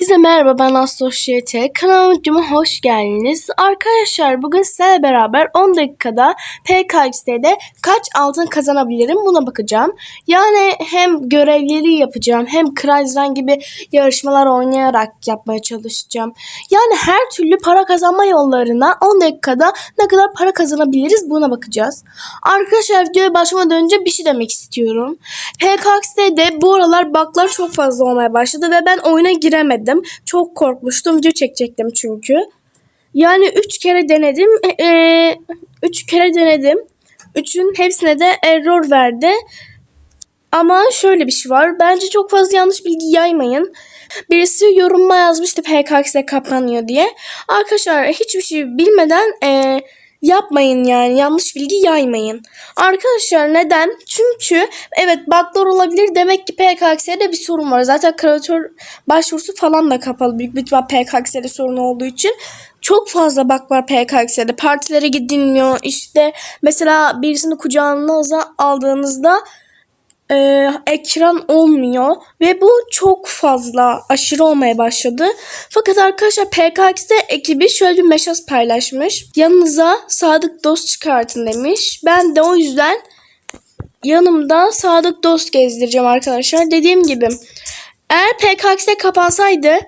Herkese merhaba ben Astroşiyete. Kanalıma hoş geldiniz. Arkadaşlar bugün sizlerle beraber 10 dakikada PKX'de kaç altın kazanabilirim buna bakacağım. Yani hem görevleri yapacağım hem Crazy gibi yarışmalar oynayarak yapmaya çalışacağım. Yani her türlü para kazanma yollarına 10 dakikada ne kadar para kazanabiliriz buna bakacağız. Arkadaşlar videoya başlamadan önce bir şey demek istiyorum. PKX'de bu aralar bug'lar çok fazla olmaya başladı ve ben oyuna giremedim. Çok korkmuştum. Video çekecektim çünkü. Yani 3 kere denedim. 3 kere denedim. Üçün hepsine de error verdi. Ama şöyle bir şey var. Bence çok fazla yanlış bilgi yaymayın. Birisi yorumma yazmıştı PKX'de kapanıyor diye. Arkadaşlar hiçbir şey bilmeden e, yapmayın yani yanlış bilgi yaymayın. Arkadaşlar neden? Çünkü evet bug'lar olabilir. Demek ki PKX'de bir sorun var. Zaten kreatör başvurusu falan da kapalı. Büyük bir PKX'de sorun olduğu için. Çok fazla bug var PKX'de. Partilere gidilmiyor. İşte mesela birisini kucağınıza aldığınızda e, ekran olmuyor ve bu çok fazla aşırı olmaya başladı. Fakat arkadaşlar PKX'de ekibi şöyle bir mesaj paylaşmış. Yanınıza sadık dost çıkartın demiş. Ben de o yüzden yanımda sadık dost gezdireceğim arkadaşlar. Dediğim gibi eğer PKX'de kapansaydı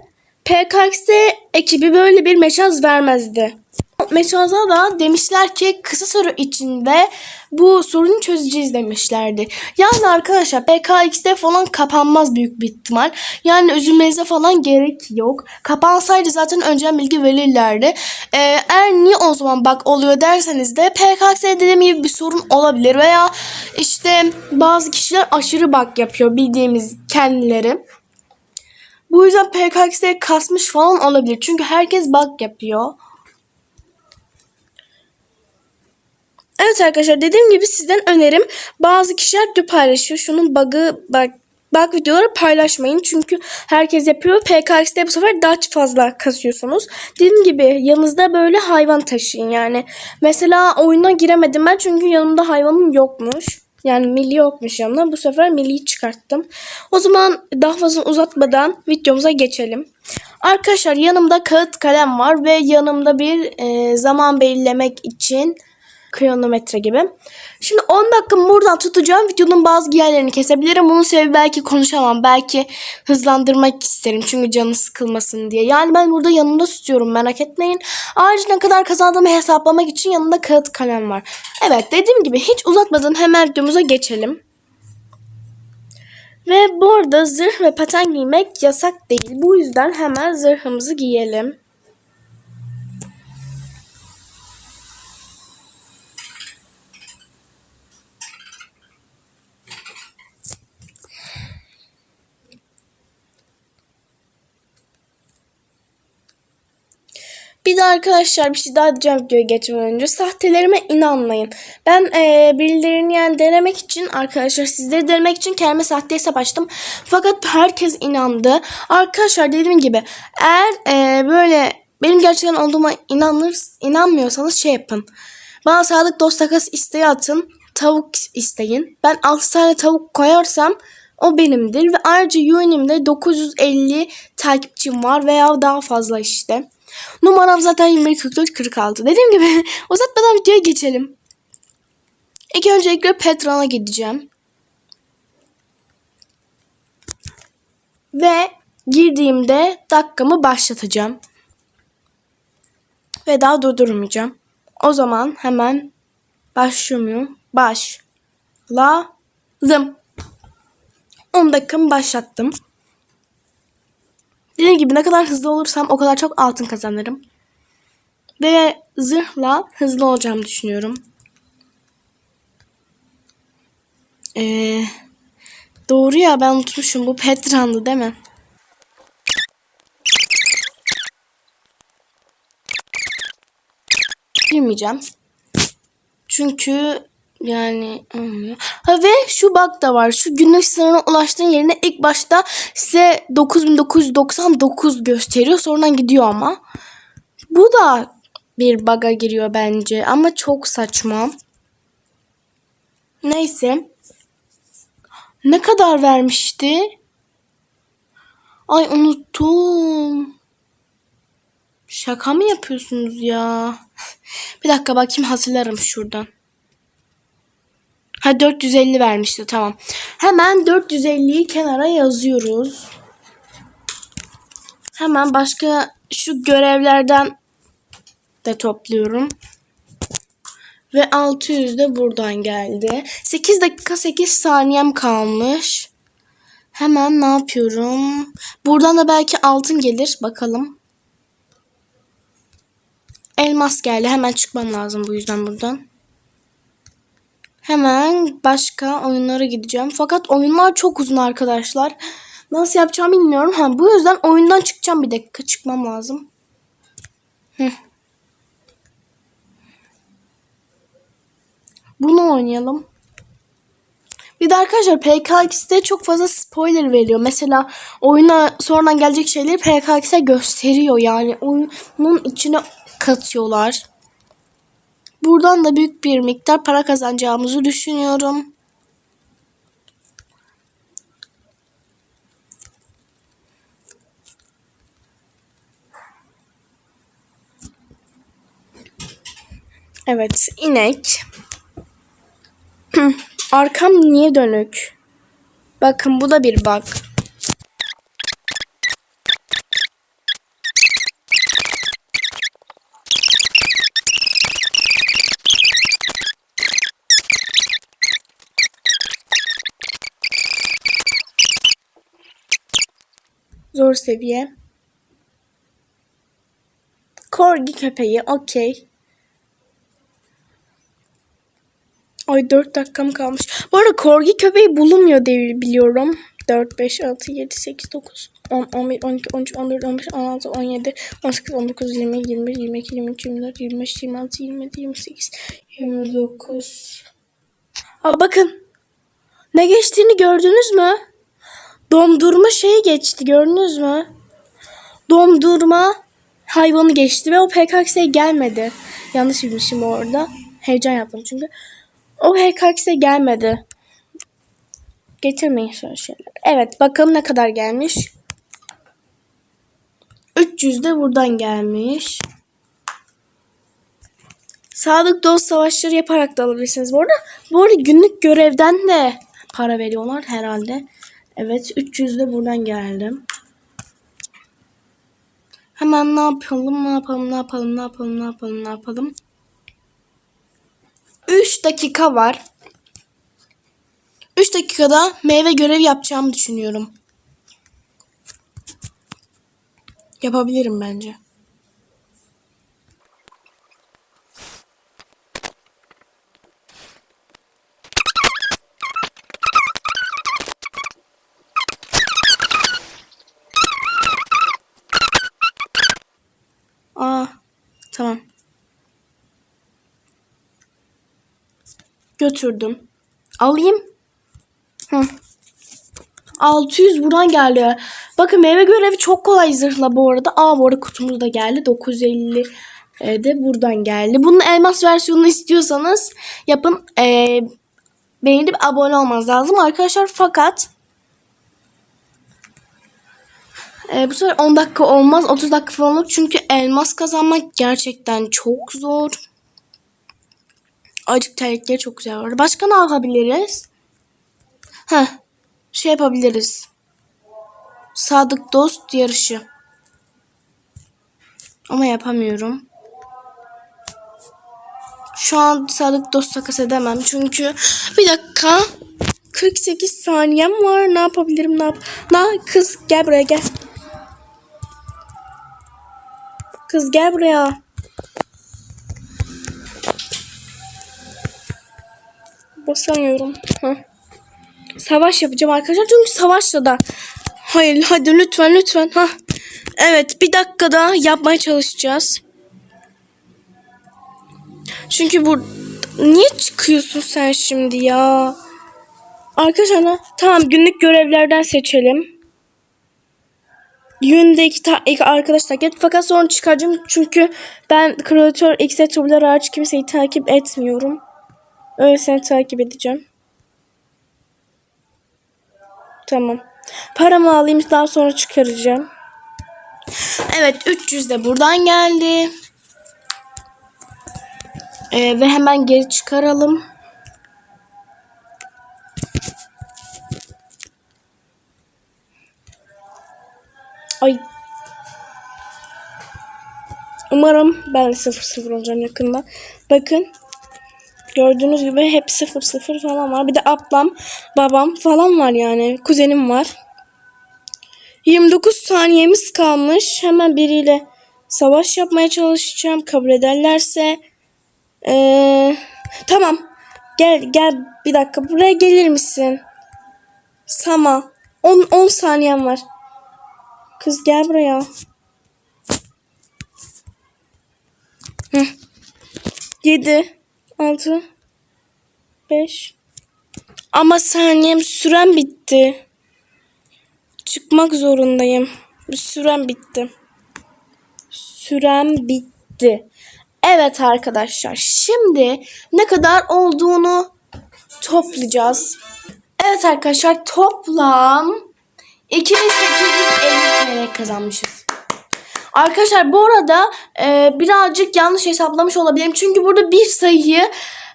PKX'de ekibi böyle bir mesaj vermezdi. Mesajda da demişler ki kısa süre içinde bu sorunu çözeceğiz demişlerdi. Yani arkadaşlar PKX'de falan kapanmaz büyük bir ihtimal. Yani üzülmenize falan gerek yok. Kapansaydı zaten önceden bilgi verirlerdi. Ee, eğer niye o zaman bak oluyor derseniz de PKX'de dediğim gibi bir sorun olabilir. Veya işte bazı kişiler aşırı bak yapıyor bildiğimiz kendileri. Bu yüzden PKX'de kasmış falan olabilir. Çünkü herkes bug yapıyor. Evet arkadaşlar dediğim gibi sizden önerim bazı kişiler de paylaşıyor. Şunun bug'ı bak bug videoları paylaşmayın. Çünkü herkes yapıyor. PKX'de bu sefer daha fazla kasıyorsunuz. Dediğim gibi yanınızda böyle hayvan taşıyın yani. Mesela oyuna giremedim ben çünkü yanımda hayvanım yokmuş. Yani milli yokmuş yanımda. Bu sefer milliyi çıkarttım. O zaman daha fazla uzatmadan videomuza geçelim. Arkadaşlar yanımda kağıt kalem var ve yanımda bir e, zaman belirlemek için kronometre gibi. Şimdi 10 dakika buradan tutacağım. Videonun bazı yerlerini kesebilirim. Bunun sebebi belki konuşamam. Belki hızlandırmak isterim. Çünkü canı sıkılmasın diye. Yani ben burada yanımda tutuyorum. Merak etmeyin. Ayrıca ne kadar kazandığımı hesaplamak için yanımda kağıt kalem var. Evet dediğim gibi hiç uzatmadan hemen videomuza geçelim. Ve bu arada zırh ve paten giymek yasak değil. Bu yüzden hemen zırhımızı giyelim. Bir de arkadaşlar bir şey daha diyeceğim videoya geçmeden önce. Sahtelerime inanmayın. Ben e, birilerini yani denemek için arkadaşlar sizleri denemek için kendime sahte hesap açtım. Fakat herkes inandı. Arkadaşlar dediğim gibi eğer e, böyle benim gerçekten olduğuma inanır, inanmıyorsanız şey yapın. Bana sağlık dost takas isteği atın. Tavuk isteyin. Ben 6 tane tavuk koyarsam o benimdir. Ve ayrıca UN'imde 950 takipçim var veya daha fazla işte. Numaram zaten 2144 46. Dediğim gibi uzatmadan videoya geçelim. İlk öncelikle Petron'a gideceğim. Ve girdiğimde dakikamı başlatacağım. Ve daha durdurmayacağım. O zaman hemen başlıyorum. Başladım. 10 dakikamı başlattım. Dediğim gibi ne kadar hızlı olursam o kadar çok altın kazanırım. Ve zırhla hızlı olacağımı düşünüyorum. Ee, doğru ya ben unutmuşum. Bu Petran'dı değil mi? Girmeyeceğim. Çünkü yani. Ha ve şu bug da var. Şu güneş sınırına ulaştığın yerine ilk başta size 9999 gösteriyor. Sonradan gidiyor ama. Bu da bir bug'a giriyor bence. Ama çok saçma. Neyse. Ne kadar vermişti? Ay unuttum. Şaka mı yapıyorsunuz ya? Bir dakika bakayım hatırlarım şuradan. Ha 450 vermişti tamam. Hemen 450'yi kenara yazıyoruz. Hemen başka şu görevlerden de topluyorum. Ve 600 de buradan geldi. 8 dakika 8 saniyem kalmış. Hemen ne yapıyorum? Buradan da belki altın gelir. Bakalım. Elmas geldi. Hemen çıkmam lazım bu yüzden buradan. Hemen başka oyunlara gideceğim. Fakat oyunlar çok uzun arkadaşlar. Nasıl yapacağımı bilmiyorum. Ha, bu yüzden oyundan çıkacağım bir dakika. Çıkmam lazım. Bunu oynayalım. Bir de arkadaşlar PKX'de çok fazla spoiler veriyor. Mesela oyuna sonradan gelecek şeyleri PKX'e gösteriyor. Yani oyunun içine katıyorlar. Buradan da büyük bir miktar para kazanacağımızı düşünüyorum. Evet, inek. Arkam niye dönük? Bakın bu da bir bug. Zor seviye. Korgi köpeği, okey. Ay 4 dakikam kalmış. Bu arada korgi köpeği bulunmuyor diye biliyorum. 4, 5, 6, 7, 8, 9, 10, 11, 12, 13, 14, 15, 16, 17, 18, 19, 20, 21, 22, 23, 24, 25, 26, 27, 28, 29. Aa, bakın. Ne geçtiğini gördünüz mü? Dondurma şeyi geçti gördünüz mü? Dondurma hayvanı geçti ve o PKX'e gelmedi. Yanlış bilmişim orada. Heyecan yaptım çünkü. O PKX'e gelmedi. Getirmeyin şöyle şeyler. Evet bakalım ne kadar gelmiş. 300 de buradan gelmiş. Sadık dost savaşları yaparak da alabilirsiniz. Bu arada, bu arada günlük görevden de para veriyorlar herhalde. Evet 300 de buradan geldim. Hemen ne yapalım, ne yapalım, ne yapalım, ne yapalım, ne yapalım, ne yapalım. 3 dakika var. 3 dakikada meyve görevi yapacağımı düşünüyorum. Yapabilirim bence. Aa, tamam. Götürdüm. Alayım. Hı. 600 buradan geldi. Bakın meyve görevi çok kolay zırhla bu arada. Aa bu arada kutumuz da geldi. 950 e, de buradan geldi. Bunun elmas versiyonunu istiyorsanız yapın. E, beğenip abone olmanız lazım arkadaşlar. Fakat e, bu sefer 10 dakika olmaz. 30 dakika falan olur. Çünkü elmas kazanmak gerçekten çok zor. Acık terlikleri çok güzel var. Başka ne yapabiliriz? Heh, şey yapabiliriz. Sadık dost yarışı. Ama yapamıyorum. Şu an sadık dost takas edemem. Çünkü bir dakika. 48 saniyem var. Ne yapabilirim? Ne yap? Na kız gel buraya gel. Kız gel buraya. Basamıyorum. Heh. Savaş yapacağım arkadaşlar. Çünkü savaşla da. Hayır hadi lütfen lütfen. Ha. Evet bir dakikada yapmaya çalışacağız. Çünkü bu niye çıkıyorsun sen şimdi ya? Arkadaşlar tamam günlük görevlerden seçelim. Yönde iki, ta- iki arkadaş takip. Fakat sonra çıkaracağım. Çünkü ben kreatör X'e turlar hariç kimseyi takip etmiyorum. Öyle seni takip edeceğim. Tamam. Paramı alayım daha sonra çıkaracağım. Evet 300 de buradan geldi. Ee, ve hemen geri çıkaralım. Ay. Umarım ben 0-0 olacağım yakında. Bakın. Gördüğünüz gibi hep 0-0 falan var. Bir de ablam, babam falan var yani. Kuzenim var. 29 saniyemiz kalmış. Hemen biriyle savaş yapmaya çalışacağım. Kabul ederlerse. Ee, tamam. Gel gel bir dakika. Buraya gelir misin? Sama. 10 10 saniyem var. Kız gel buraya. Hı. 7 6 5 Ama saniyem sürem bitti. Çıkmak zorundayım. Sürem bitti. Sürem bitti. Evet arkadaşlar. Şimdi ne kadar olduğunu toplayacağız. Evet arkadaşlar toplam 2850 TL kazanmışız. Arkadaşlar bu arada e, birazcık yanlış hesaplamış olabilirim. Çünkü burada bir sayıyı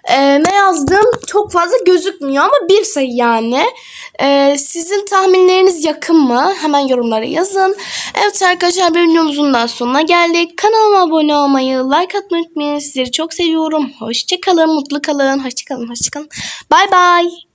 e, ne yazdım çok fazla gözükmüyor ama bir sayı yani. E, sizin tahminleriniz yakın mı? Hemen yorumlara yazın. Evet arkadaşlar bir videomuzun daha sonuna geldik. Kanalıma abone olmayı, like atmayı unutmayın. Sizleri çok seviyorum. Hoşçakalın, mutlu kalın. Hoşçakalın, hoşçakalın. Bay bay.